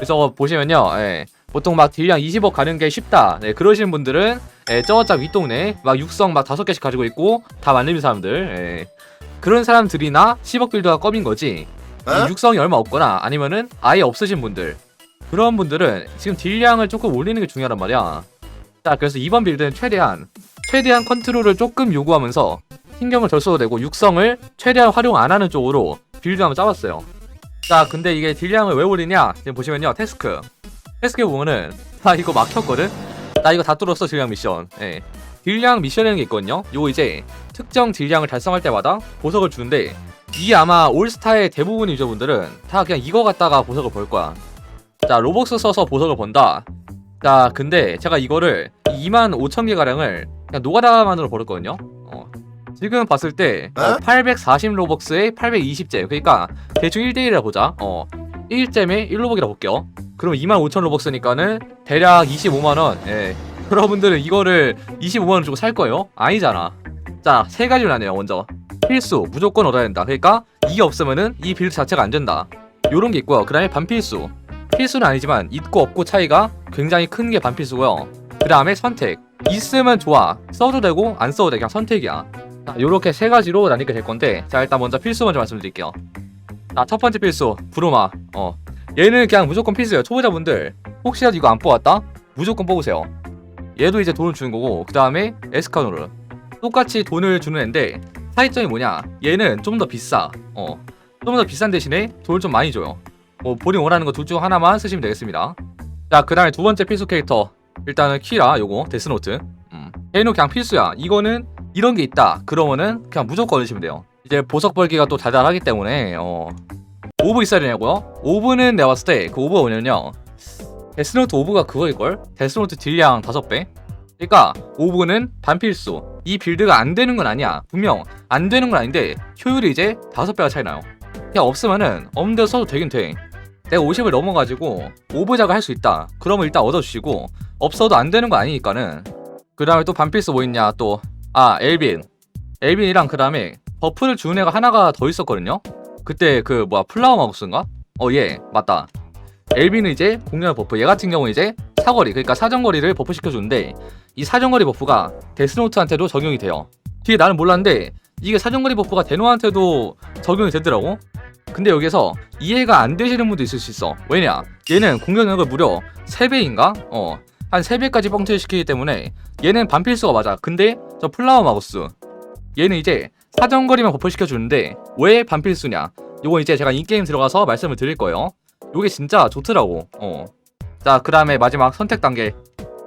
그래서 보시면요, 예, 보통 막 딜량 20억 가는 게 쉽다. 네, 그러시는 분들은 예, 저짝 윗동네 막 육성 막 다섯 개씩 가지고 있고 다 만렙인 사람들. 예. 그런 사람들이나 10억 빌드가 껌인 거지. 이 육성이 얼마 없거나 아니면은 아예 없으신 분들 그런 분들은 지금 딜량을 조금 올리는 게 중요하단 말이야. 자, 그래서 이번 빌드는 최대한 최대한 컨트롤을 조금 요구하면서 신경을 덜 써도 되고 육성을 최대한 활용 안 하는 쪽으로 빌드 한번 짜봤어요. 자, 근데 이게 딜량을 왜 올리냐? 지금 보시면요, 태스크. 태스크에 보면은 나 이거 막혔거든. 나 이거 다 뚫었어 딜량 미션. 예. 딜량 미션이라는 게 있거든요. 요거 이제 특정 딜량을 달성할 때마다 보석을 주는데 이게 아마 올스타의 대부분 유저분들은 다 그냥 이거 갖다가 보석을 벌 거야. 자, 로벅스 써서 보석을 번다. 자, 근데 제가 이거를 2만 5천 개 가량을 그냥 노가다만으로 벌었거든요. 어. 지금 봤을 때 어, 840 로벅스에 820잼. 그러니까 대충 1대1이라 보자. 어. 1잼에 1로벅이라 볼게요. 그럼 2만 5천 로벅스니까는 대략 25만 원. 예. 여러분들은 이거를 25만 원 주고 살 거예요? 아니잖아. 자, 세 가지를 하네요. 먼저 필수 무조건 얻어야 된다. 그러니까 이게 없으면은 이 빌드 자체가 안 된다. 요런 게 있고요. 그 다음에 반필수. 필수는 아니지만 있고 없고 차이가 굉장히 큰 게 반필수고요. 그 다음에 선택. 있으면 좋아. 써도 되고 안 써도 돼. 그냥 선택이야. 자, 요렇게 세 가지로 나뉘게 될 건데 자, 일단 먼저 필수 먼저 말씀드릴게요. 자, 첫 번째 필수. 부르마. 어. 얘는 그냥 무조건 필수예요. 초보자분들 혹시라도 이거 안 뽑았다? 무조건 뽑으세요. 얘도 이제 돈을 주는 거고 그 다음에 에스카노르. 똑같이 돈을 주는 앤데 차이점이 뭐냐? 얘는 좀 더 비싸. 어. 좀 더 비싼 대신에 돈을 좀 많이 줘요. 뭐 본인 원하는 거 둘 중 하나만 쓰시면 되겠습니다. 자, 그 다음에 두 번째 필수 캐릭터. 일단은 키라 요거 데스노트. 음. 얘는 그냥 필수야. 이거는 이런 게 있다. 그러면은 그냥 무조건 얻으시면 돼요. 이제 보석 벌기가 또 달달하기 때문에 어. 오브 있어야 되냐고요? 오브는 내가 봤을 때 그 오브가 뭐냐면요. 데스노트 오브가 그거일걸? 데스노트 딜량 5배? 그러니까 오브는 반필수. 이 빌드가 안 되는 건 아니야. 분명 안 되는 건 아닌데 효율이 이제 5배가 차이 나요. 그냥 없으면은 없는 데서 써도 되긴 돼. 내가 50을 넘어가지고 오브작을 할 수 있다. 그러면 일단 얻어주시고 없어도 안 되는 거 아니니까는 그 다음에 또 반필수 뭐 있냐 또 아 엘빈 엘빈이랑 그 다음에 버프를 주는 애가 하나가 더 있었거든요. 그때 그 뭐야 플라워 마우스인가? 어얘 맞다. 엘빈은 이제 공략 버프 얘 같은 경우 이제 사거리 그러니까 사정거리를 버프 시켜주는데 이 사정거리 버프가 데스노트한테도 적용이 돼요. 뒤에 나는 몰랐는데 이게 사정거리 버프가 데노한테도 적용이 되더라고. 근데 여기서 이해가 안 되시는 분도 있을 수 있어. 왜냐? 얘는 공격력을 무려 3배인가? 어. 한 3배까지 뻥튀기 시키기 때문에 얘는 반필수가 맞아. 근데 저 플라워 마우스 얘는 이제 사정거리만 버프 시켜 주는데 왜 반필수냐? 요거 이제 제가 인게임 들어가서 말씀을 드릴 거예요. 요게 진짜 좋더라고. 어. 자, 그 다음에 마지막 선택 단계.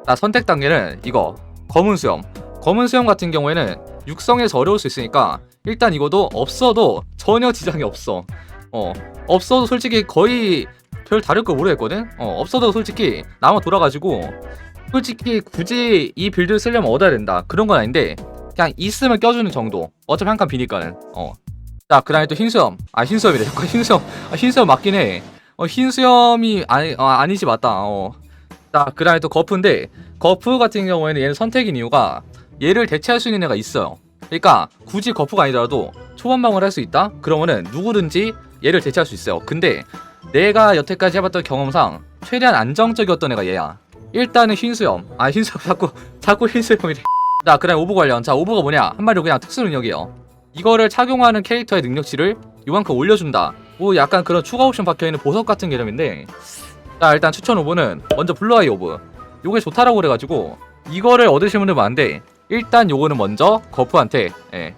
자, 선택 단계는 이거. 검은 수염. 검은 수염 같은 경우에는 육성에서 어려울 수 있으니까 일단 이거도 없어도 전혀 지장이 없어. 어. 없어도 솔직히 거의 별 다를 걸 모르겠거든? 어. 없어도 솔직히 나만 돌아가지고 솔직히 굳이 이 빌드를 쓰려면 얻어야 된다. 그런 건 아닌데 그냥 있으면 껴주는 정도. 어차피 한 칸 비니까는. 어. 자, 그 다음에 또 흰수염. 아, 흰수염이래. 흰수염. 아, 흰수염 맞긴 해. 어, 흰수염이 아니, 어, 아니지, 맞다. 어. 자, 그 다음에 또 거프인데, 거프 같은 경우에는 얘는 선택인 이유가 얘를 대체할 수 있는 애가 있어요. 그러니까 굳이 거프가 아니더라도 초반방을 할 수 있다? 그러면은 누구든지 얘를 대체할 수 있어요. 근데 내가 여태까지 해봤던 경험상 최대한 안정적이었던 애가 얘야. 일단은 흰수염. 아, 흰수염 자꾸, 자꾸 흰수염이래. 자, 그 다음에 오브 관련. 자, 오브가 뭐냐? 한마디로 그냥 특수 능력이에요. 이거를 착용하는 캐릭터의 능력치를 요만큼 올려준다. 뭐 약간 그런 추가 옵션 박혀있는 보석 같은 개념인데 자 일단 추천 오브는 먼저 블루아이 오브 요게 좋다라고 그래가지고 이거를 얻으시는 분들 많은데 일단 요거는 먼저 거프한테 예.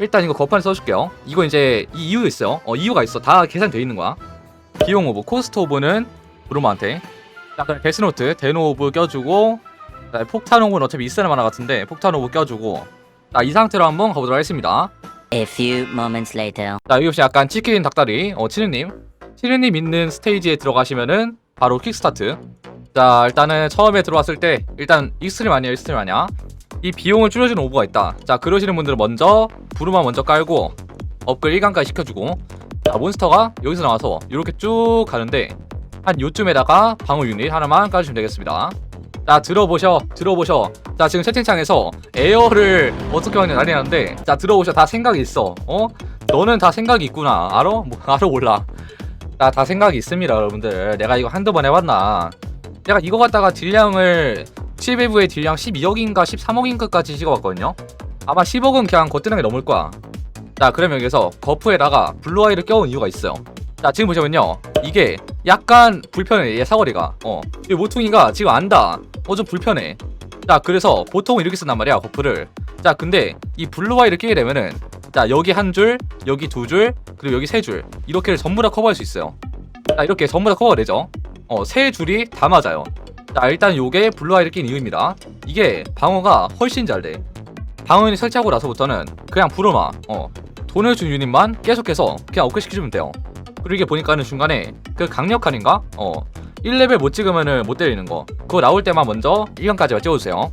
일단 이거 거프한테 써줄게요 이거 이제 이 이유가 있어요 어 이유가 있어 다 계산돼 있는 거야 비용 오브 코스트 오브는 브루마한테 자 그럼 데스노트 데노 오브 껴주고 자, 폭탄 오브는 어차피 있어야 만화 같은데 폭탄 오브 껴주고 자 이 상태로 한번 가보도록 하겠습니다 A few moments later. 자, 여기 혹시 약간 치킨 닭다리, 어, 치느님. 치느님 있는 스테이지에 들어가시면은 바로 킥스타트. 자, 일단은 처음에 들어왔을 때, 일단 익스트림 아니야, 익스트림 아니야. 이 비용을 줄여주는 오버가 있다. 자, 그러시는 분들은 먼저 부르마 먼저 깔고, 업글 1강까지 시켜주고, 자, 몬스터가 여기서 나와서 이렇게 쭉 가는데, 한 요쯤에다가 방어 유닛 하나만 까주시면 되겠습니다. 자, 들어보셔, 들어보셔. 자, 지금 채팅창에서 에어를 어떻게 하냐 난리 나는데, 자, 들어보셔. 다 생각이 있어. 어? 너는 다 생각이 있구나. 알아? 뭐, 알아 몰라. 나다 생각이 있습니다 여러분들 내가 이거 한두 번 해봤나 내가 이거 갖다가 딜량을 7배부의 딜량 12억인가 13억인가까지 찍어봤거든요 아마 10억은 그냥 거뜬하게 넘을 거야 자 그럼 여기서 거프에다가 블루아이를 껴온 이유가 있어요. 자 지금 보시면요. 이게 약간 불편해 얘 사거리가. 어이 모퉁이가 지금 안다 어 좀 불편해. 자 그래서 보통 이렇게 쓴단 말이야 거프를. 자 근데 이 블루아이를 끼게 되면은 자 여기 한 줄 여기 두 줄 그리고 여기 세 줄. 이렇게를 전부 다 커버할 수 있어요. 자 이렇게 전부 다 커버가 되죠? 어세 줄이 다 맞아요. 자 일단 요게 블루아이를 낀 이유입니다. 이게 방어가 훨씬 잘돼 방어인이 설치하고 나서부터는 그냥 부르마 어 돈을 준 유닛만 계속해서 그냥 업그레이드시켜주면 돼요 그리고 이게 보니까는 중간에 그 강력한인가? 어 1레벨 못 찍으면은 못 때리는 거 그거 나올 때만 먼저 1강까지만 찍어주세요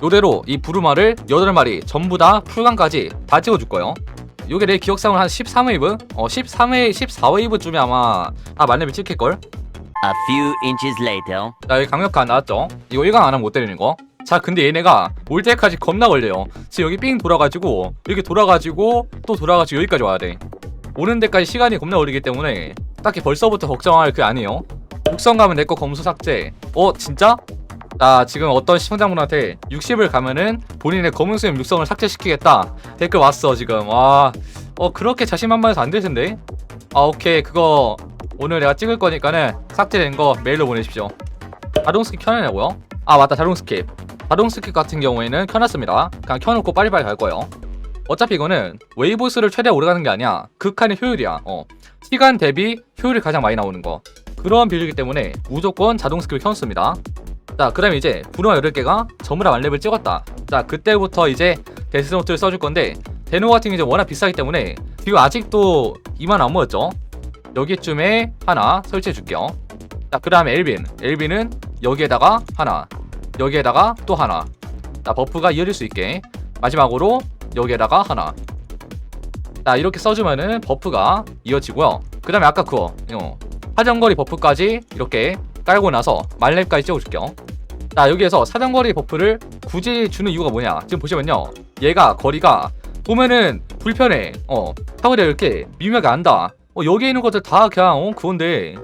요대로 이 부르마를 8마리 전부 다 풀강까지 다 찍어줄 거예요 요게 내 기억상으로 한 13웨이브? 어 13웨이 14웨이브쯤에 아마 아 만렙이 찍힐걸? A few inches later. 자 여기 강력한 나왔죠? 이거 1강 안 하면 못 때리는 거. 자 근데 얘네가 올 때까지 겁나 걸려요. 지금 여기 삥 돌아가지고 이렇게 돌아가지고 또 돌아가지고 여기까지 와야 돼. 오는 데까지 시간이 겁나 걸리기 때문에 딱히 벌써부터 걱정할 그 아니에요. 육성 가면 내 거 검수 삭제. 어 진짜? 자 지금 어떤 시청자분한테 60을 가면은 본인의 검은 수염 육성을 삭제시키겠다 댓글 왔어 지금 와 어 그렇게 자신만만해서 안 될 텐데 아 오케이 그거 오늘 내가 찍을 거니까는 삭제된 거 메일로 보내십시오 자동 스킵 켜내냐고요? 아 맞다 자동 스킵 자동 스킵 같은 경우에는 켜놨습니다. 그냥 켜놓고 빨리빨리 갈 거예요. 어차피 이거는 웨이브 수를 최대 오래 가는 게 아니야. 극한의 효율이야. 어. 시간 대비 효율이 가장 많이 나오는 거. 그런 비율이기 때문에 무조건 자동 스킵을 켜놓습니다. 자 그 다음에 이제 브루마 8개가 전부 다 만렙을 찍었다. 자 그때부터 이제 데스노트를 써줄 건데 데노 같은 게 이제 워낙 비싸기 때문에 지금 아직도 2만 안 모였죠. 여기쯤에 하나 설치해 줄게요. 자 그 다음에 엘빈. 엘빈은 여기에다가 하나 여기에다가 또 하나. 자 버프가 이어질 수 있게. 마지막으로 여기에다가 하나. 자 이렇게 써주면은 버프가 이어지고요. 그 다음에 아까 그거 어, 사정거리 버프까지 이렇게 깔고 나서 말렙까지 찍어줄게요. 자 여기에서 사정거리 버프를 굳이 주는 이유가 뭐냐? 지금 보시면요. 얘가 거리가 보면은 불편해. 어 사거리가 이렇게 미묘하게 안다. 어 여기에 있는 것들 다 그냥 어 그건데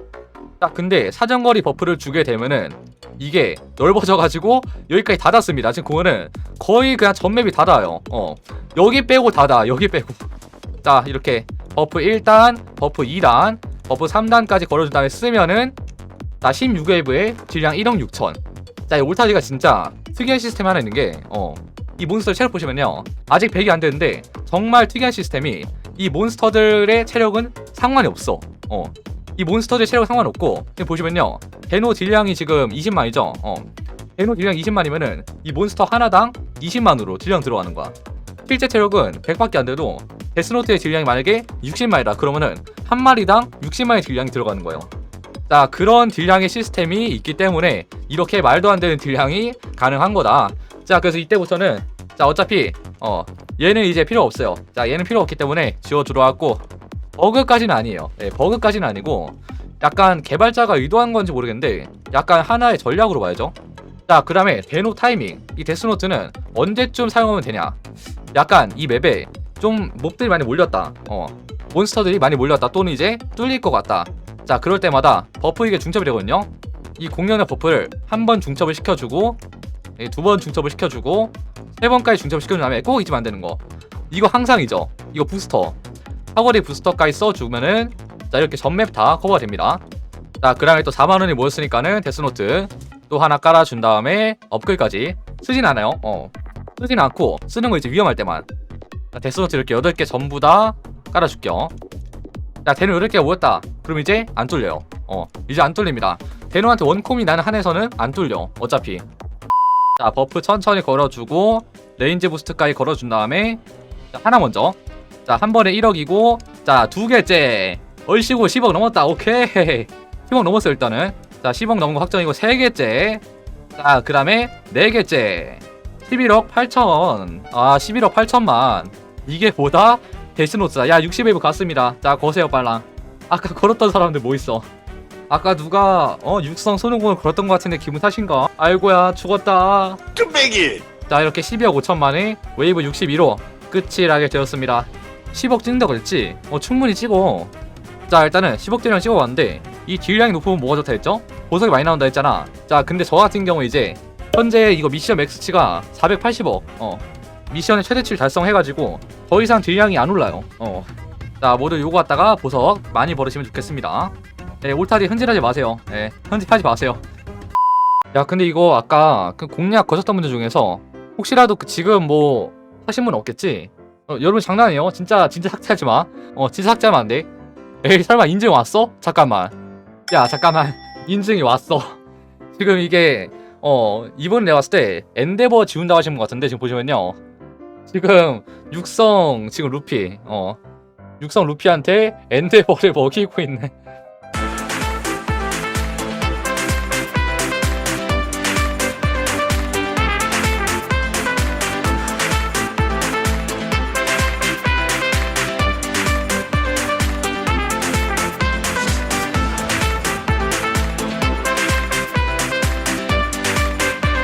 딱 근데 사정거리 버프를 주게 되면은 이게 넓어져 가지고 여기까지 닫았습니다. 지금 그거는 거의 그냥 전맵이 닫아요. 어. 여기 빼고 닫아. 여기 빼고. 자 이렇게 버프 1단 버프 2단 버프 3단까지 걸어준 다음에 쓰면은 자 16웨이브에 질량 1억 6천. 자이 올타지가 진짜 특이한 시스템 하나 있는 게 어 이 몬스터 체력 보시면요. 아직 100이 안 되는데 정말 특이한 시스템이 이 몬스터들의 체력은 상관이 없어. 어 이 몬스터들 체력 상관없고 보시면요. 데노 딜량이 지금 20만이죠? 어. 데노 딜량 20만이면은 이 몬스터 하나당 20만으로 딜량 들어가는 거야. 실제 체력은 100밖에 안 돼도 데스노트의 딜량이 만약에 60만이다 그러면은 한 마리당 60만의 딜량이 들어가는 거예요. 자 그런 딜량의 시스템이 있기 때문에 이렇게 말도 안 되는 딜량이 가능한 거다. 자 그래서 이때부터는 자 어차피 어 얘는 이제 필요 없어요. 자 얘는 필요 없기 때문에 지워 들어왔고 버그까지는 아니에요. 예, 버그까지는 아니고 약간 개발자가 의도한 건지 모르겠는데 약간 하나의 전략으로 봐야죠. 자 그 다음에 데노 타이밍. 이 데스노트는 언제쯤 사용하면 되냐? 약간 이 맵에 좀 몹들이 많이 몰렸다. 어 몬스터들이 많이 몰렸다. 또는 이제 뚫릴 것 같다. 자 그럴 때마다 버프 이게 중첩이 되거든요. 이 공룡의 버프를 한 번 중첩을 시켜주고 두 번 중첩을 시켜주고 세 번까지 중첩을 시켜준 다음에 꼭 잊으면 안 되는 거. 이거 항상이죠. 이거 부스터 사거리 부스터까지 써주면은 자 이렇게 전맵 다 커버가 됩니다. 자그 다음에 또 4만원이 모였으니까는 데스노트 또 하나 깔아준 다음에 업글까지 쓰진 않아요. 어 쓰진 않고 쓰는 거 이제 위험할 때만. 자, 데스노트 이렇게 8개 전부 다 깔아줄게요. 자 데노 8개가 모였다. 그럼 이제 안 뚫려요. 어 이제 안 뚫립니다. 데노한테 원콤이 나는 한에서는 안 뚫려 어차피. 자 버프 천천히 걸어주고 레인지 부스트까지 걸어준 다음에 자, 하나 먼저 자 한 번에 1억이고 자 두 개째. 얼씨구 10억 넘었다. 오케이. 10억 넘었어 일단은. 자 10억 넘은 거 확정이고 세 개째. 자 그 다음에 네 개째. 11억 8천. 아 11억 8천만. 이게 뭐다? 데스노트다 야 60웨이브 갔습니다. 자 거세요 빨랑. 아까 걸었던 사람들 뭐 있어? 아까 누가 어 육성 손오공을 걸었던 것 같은데 기분 탓인가? 아이고야 죽었다. 뚝배기! 자 이렇게 12억 5천만에 웨이브 61호 끝이라게 되었습니다 10억 찍는다고 했지? 어 충분히 찍어. 자 일단은 10억 딜량 찍어봤는데 이 딜량이 높으면 뭐가 좋다 했죠? 보석이 많이 나온다 했잖아. 자 근데 저 같은 경우 이제 현재 이거 미션 맥스치가 480억. 어 미션의 최대치를 달성해가지고 더 이상 딜량이 안 올라요. 어자 모두 요거 갖다가 보석 많이 벌으시면 좋겠습니다. 네 올타리 흔질하지 마세요. 네 흔질하지 마세요. 야 근데 이거 아까 그 공략 거셨던 분들 중에서 혹시라도 그 지금 뭐 하신 분 없겠지? 어, 여러분 장난 아니에요. 진짜 진짜 삭제하지 마 어 진짜 삭제하면 안 돼. 에이 설마 인증 왔어? 잠깐만. 야 잠깐만. 인증이 왔어. 지금 이게 어 이번 내가 봤을 때 엔데버 지운다고 하시는 것 같은데 지금 보시면요. 지금 육성 지금 루피 어 육성 루피한테 엔데버를 먹이고 있네